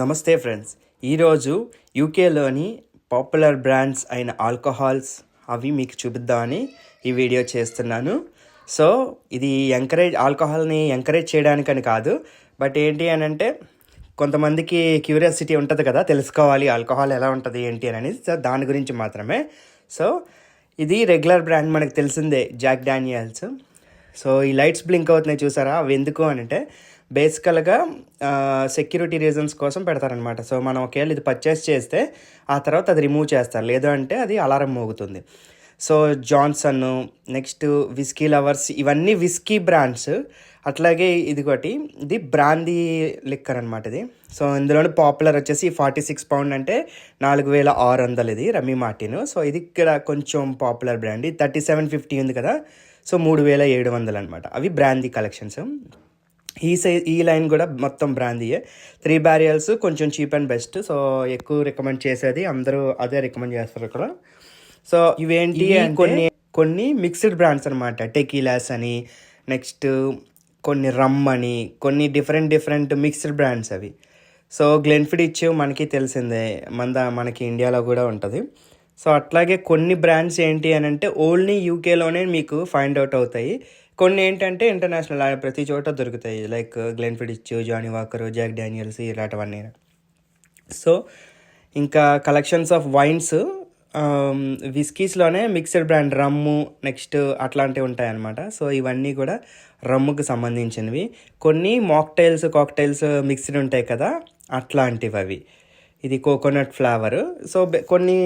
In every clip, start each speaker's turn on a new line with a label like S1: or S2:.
S1: నమస్తే ఫ్రెండ్స్. ఈరోజు యూకేలోని పాపులర్ బ్రాండ్స్ అయిన ఆల్కహాల్స్ అవి మీకు చూపిద్దామని ఈ వీడియో చేస్తున్నాను. సో ఇది ఎంకరేజ్ ఆల్కహాల్ని ఎంకరేజ్ చేయడానికని కాదు. బట్ ఏంటి అని అంటే కొంతమందికి క్యూరియాసిటీ ఉంటుంది కదా తెలుసుకోవాలి ఆల్కహాల్ ఎలా ఉంటుంది ఏంటి అని సో దాని గురించి మాత్రమే. సో ఇది రెగ్యులర్ బ్రాండ్ మనకు తెలిసిందే జాక్ డానియల్స్. సో ఈ లైట్స్ బ్లింక్ అవుతున్నాయి చూసారా? అవి ఎందుకు అని అంటే బేసికల్గా సెక్యూరిటీ రీజన్స్ కోసం పెడతారనమాట సో మనం ఒకవేళ ఇది పర్చేస్ చేస్తే ఆ తర్వాత అది రిమూవ్ చేస్తారు. లేదు అంటే అది alarm మోగుతుంది. So Johnson next whisky lovers ఇవన్నీ విస్కీ బ్రాండ్స్ అట్లాగే ఇది ఒకటి ఇది బ్రాందీ లిక్కర్ అనమాట ఇది. సో ఇందులోనే పాపులర్ వచ్చేసి ఫార్టీ సిక్స్ పౌండ్ అంటే నాలుగు వేల ఆరు వందలు ఇది రమీ మార్టిన్ సో ఇది ఇక్కడ కొంచెం పాపులర్ బ్రాండ్ ఇది థర్టీ సెవెన్ ఫిఫ్టీ ఉంది కదా. సో మూడు వేల ఏడు వందలు అనమాట అవి బ్రాందీ కలెక్షన్స్ ఈ సైజ్ ఈ లైన్ కూడా మొత్తం బ్రాందీయే త్రీ బ్యారియల్స్ కొంచెం చీప్ అండ్ బెస్ట్ సో ఎక్కువ రికమెండ్ చేసేది అందరూ అదే రికమెండ్ చేస్తారు ఇక్కడ. సో ఇవేంటి కొన్ని కొన్ని మిక్స్డ్ బ్రాండ్స్ అనమాట టెకీలాస్ అని నెక్స్ట్ కొన్ని రమ్ అని కొన్ని డిఫరెంట్ డిఫరెంట్ మిక్స్డ్ బ్రాండ్స్ అవి. సో గ్లెన్ఫిడిచ్ మనకి తెలిసిందే. మన మనకి ఇండియాలో కూడా ఉంటుంది. సో అట్లాగే కొన్ని బ్రాండ్స్ ఏంటి అని అంటే ఓన్లీ యూకేలోనే మీకు ఫైండ్ అవుట్ అవుతాయి. కొన్ని ఏంటంటే ఇంటర్నేషనల్ ప్రతి చోట దొరుకుతాయి. Like Glenfiddich Johnnie Walker Jack Daniels ఇలాంటివన్నీ. సో ఇంకా కలెక్షన్స్ ఆఫ్ వైన్స్ విస్కీస్లోనే మిక్స్డ్ బ్రాండ్ రమ్ము నెక్స్ట్ అట్లాంటివి ఉంటాయన్నమాట. సో ఇవన్నీ కూడా రమ్ముకు సంబంధించినవి. కొన్ని మాక్టైల్స్ కాక్టైల్స్ మిక్స్డ్ ఉంటాయి కదా అట్లాంటివి అవి ఇది కోకోనట్ ఫ్లేవర్. సో కొన్ని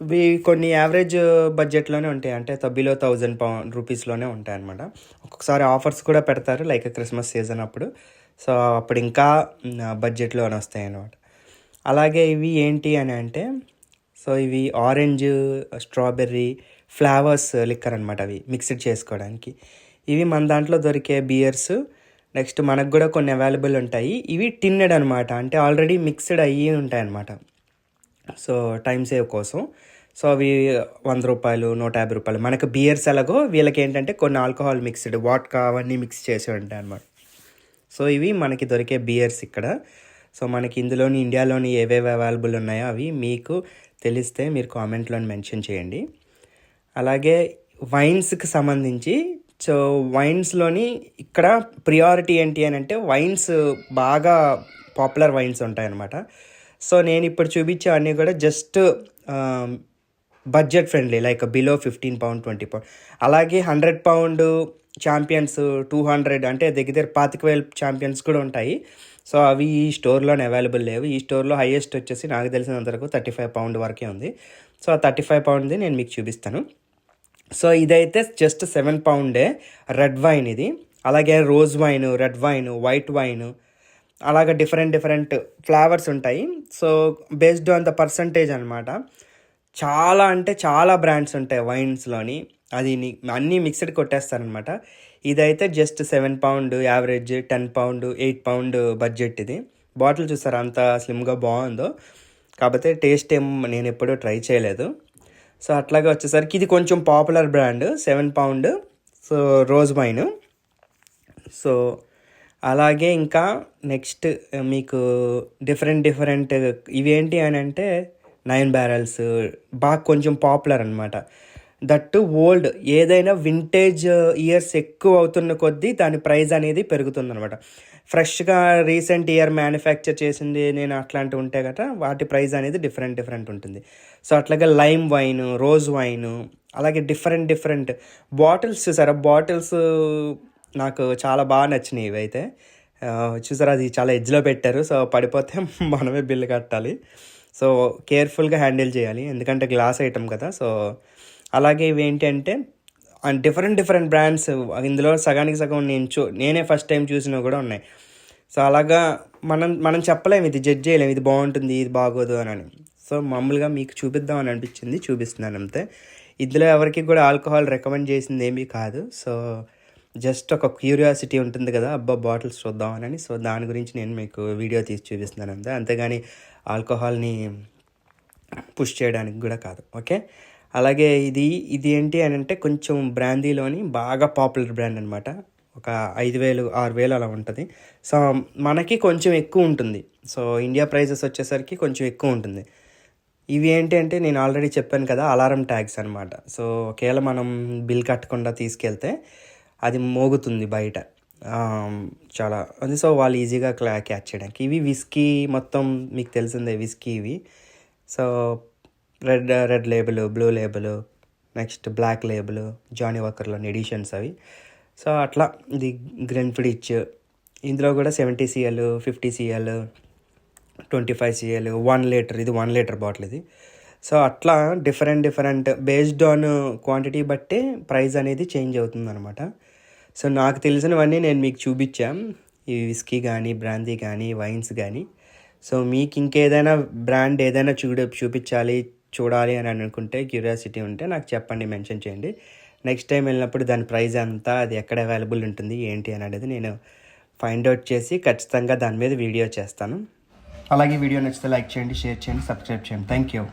S1: ఇవి కొన్ని యావరేజ్ బడ్జెట్లోనే ఉంటాయి. అంటే బిలో థౌజండ్ పౌండ్ రూపీస్లోనే ఉంటాయి అనమాట ఒక్కొక్కసారి ఆఫర్స్ కూడా పెడతారు లైక్ క్రిస్మస్ సీజన్ అప్పుడు. సో అప్పుడు ఇంకా బడ్జెట్లోనే వస్తాయి అన్నమాట. అలాగే ఇవి ఏంటి అని అంటే సో ఇవి ఆరెంజ్ స్ట్రాబెర్రీ ఫ్లేవర్స్ లిక్కర్ అనమాట అవి మిక్స్డ్ చేసుకోవడానికి. ఇవి మన దాంట్లో దొరికే బియర్స్ నెక్స్ట్ మనకు కూడా కొన్ని అవైలబుల్ ఉంటాయి. ఇవి టిన్నెడ్ అనమాట అంటే ఆల్రెడీ మిక్స్డ్ అయ్యి ఉంటాయి అనమాట సో టైం సేవ్ కోసం. సో అవి వంద రూపాయలు నూట యాభై రూపాయలు. మనకు బియర్స్ ఎలాగో వీళ్ళకి ఏంటంటే కొన్ని ఆల్కహాల్ మిక్స్డ్ వాట్కా అవన్నీ మిక్స్ చేసి ఉంటాయి అనమాట సో ఇవి మనకి దొరికే బియర్స్ ఇక్కడ. సో మనకి ఇందులోని ఇండియాలోని ఏవేవి అవైలబుల్ ఉన్నాయో అవి మీకు తెలిస్తే మీరు కామెంట్లో మెన్షన్ చేయండి. అలాగే వైన్స్కి సంబంధించి సో వైన్స్లోని ఇక్కడ ప్రియారిటీ ఏంటి అని అంటే వైన్స్ బాగా పాపులర్ వైన్స్ ఉంటాయన్నమాట. సో నేను ఇప్పుడు చూపించే అన్నీ కూడా just budget friendly like below fifteen pound twenty pound అలాగే hundred pound champions two hundred అంటే దగ్గర దగ్గర పాతిక వేల ఛాంపియన్స్ కూడా ఉంటాయి. సో అవి ఈ స్టోర్లోనే అవైలబుల్ లేవు. ఈ స్టోర్లో హైయెస్ట్ వచ్చేసి నాకు తెలిసినంత వరకు థర్టీ ఫైవ్ పౌండ్ వరకే ఉంది. సో ఆ థర్టీ ఫైవ్ పౌండ్ది నేను మీకు చూపిస్తాను. సో ఇదైతే జస్ట్ సెవెన్ పౌండే రెడ్ వైన్ ఇది. అలాగే rose wine red wine white wine అలాగే డిఫరెంట్ డిఫరెంట్ ఫ్లేవర్స్ ఉంటాయి. So based on the percentage అనమాట చాలా అంటే చాలా బ్రాండ్స్ ఉంటాయి వైన్స్లోని. అది అన్నీ మిక్స్డ్ కొట్టేస్తారనమాట ఇదైతే just seven pound average ten pound eight pound budget ఇది. బాటిల్ చూస్తారు అంత స్లిమ్గా బాగుందో. కాకపోతే టేస్ట్ ఏం నేను ఎప్పుడూ ట్రై చేయలేదు. సో అట్లాగే వచ్చేసరికి ఇది కొంచెం popular brand seven pound. So rose wine. So అలాగే ఇంకా నెక్స్ట్ మీకు డిఫరెంట్ డిఫరెంట్ ఇవేంటి అని అంటే నైన్ బ్యారల్స్. బాగా కొంచెం పాపులర్ అనమాట దట్టు ఓల్డ్ ఏదైనా వింటేజ్ ఇయర్స్ ఎక్కువ అవుతున్న కొద్దీ దాని ప్రైస్ అనేది పెరుగుతుంది అనమాట ఫ్రెష్గా రీసెంట్ ఇయర్ మ్యానుఫ్యాక్చర్ చేసింది నేను అట్లాంటివి ఉంటే గట వాటి ప్రైస్ అనేది డిఫరెంట్ డిఫరెంట్ ఉంటుంది. సో అట్లాగే లైమ్ వైన్ రోజ్ వైన్ అలాగే డిఫరెంట్ డిఫరెంట్ బాటిల్స్ చూసారా? బాటిల్స్ నాకు చాలా బాగా నచ్చినాయి ఇవైతే. చూసారు చూసారా అది చాలా ఎడ్జ్లో పెట్టారు. సో పడిపోతే మనమే బిల్లు కట్టాలి. సో కేర్ఫుల్గా హ్యాండిల్ చేయాలి. ఎందుకంటే గ్లాస్ ఐటమ్ కదా. సో అలాగే ఇవి ఏంటి అండ్ డిఫరెంట్ డిఫరెంట్ బ్రాండ్స్ ఇందులో సగానికి సగం నేను చూ నేనే ఫస్ట్ టైం చూసినవి కూడా ఉన్నాయి. సో అలాగా మనం మనం చెప్పలేము ఇది జడ్జ్ చేయలేము ఇది బాగుంటుంది ఇది బాగోదు అని అని. సో మామూలుగా మీకు చూపిద్దాం అని అనిపించింది చూపిస్తున్నాను అంతే. ఇందులో ఎవరికి కూడా ఆల్కహాల్ రికమెండ్ చేసింది ఏమీ కాదు. సో జస్ట్ ఒక క్యూరియాసిటీ ఉంటుంది కదా అబ్బా బాటిల్స్ చూద్దాం అని సో దాని గురించి నేను మీకు వీడియో తీసి చూపిస్తున్నాను అంతే. అంతేగాని ఆల్కహాల్ని పుష్ చేయడానికి కూడా కాదు ఓకే? అలాగే ఇది ఇది ఏంటి అని అంటే కొంచెం బ్రాందీలోని బాగా పాపులర్ బ్రాండ్ అనమాట ఒక ఐదు వేలు ఆరు వేలు అలా ఉంటుంది. సో మనకి కొంచెం ఎక్కువ ఉంటుంది. సో ఇండియా ప్రైజెస్ వచ్చేసరికి కొంచెం ఎక్కువ ఉంటుంది. ఇవి ఏంటి అంటే నేను ఆల్రెడీ చెప్పాను కదా అలారం ట్యాగ్స్ అనమాట సో ఒకవేళ మనం బిల్ కట్టకుండా తీసుకెళ్తే అది మోగుతుంది బయట. చాలా. అది సో వాళ్ళు ఈజీగా క్లా క్యాచ్ చేయడానికి. ఇవి విస్కీ మొత్తం మీకు తెలిసిందే విస్కీ ఇవి. So red red label blue label next black label Johnnie వాకర్లోని editions అవి. సో అట్లా. ఇది గ్రెన్ఫిడిచ్ ఇందులో కూడా seventy CL fifty CL twenty five CL one litre. ఇది వన్ లీటర్ బాటిల్ ఇది. సో అట్లా different different. Based on quantity బట్టే price అనేది చేంజ్ అవుతుంది అనమాట సో నాకు తెలిసినవన్నీ నేను మీకు చూపించాం. ఈ విస్కీ కానీ బ్రాందీ కానీ వైన్స్ కానీ సో మీకు ఇంకేదైనా బ్రాండ్ ఏదైనా చూడ చూపించాలి చూడాలి అని అనుకుంటే క్యూరియాసిటీ ఉంటే నాకు చెప్పండి మెన్షన్ చేయండి. నెక్స్ట్ టైం వెళ్ళినప్పుడు దాని ప్రైస్ ఎంత అది ఎక్కడ అవైలబుల్ ఉంటుంది ఏంటి అని అనేది నేను ఫైండ్ అవుట్ చేసి ఖచ్చితంగా దాని మీద వీడియో చేస్తాను. అలాగే వీడియో నచ్చితే లైక్ చేయండి షేర్ చేయండి సబ్స్క్రైబ్ చేయండి. Thank you.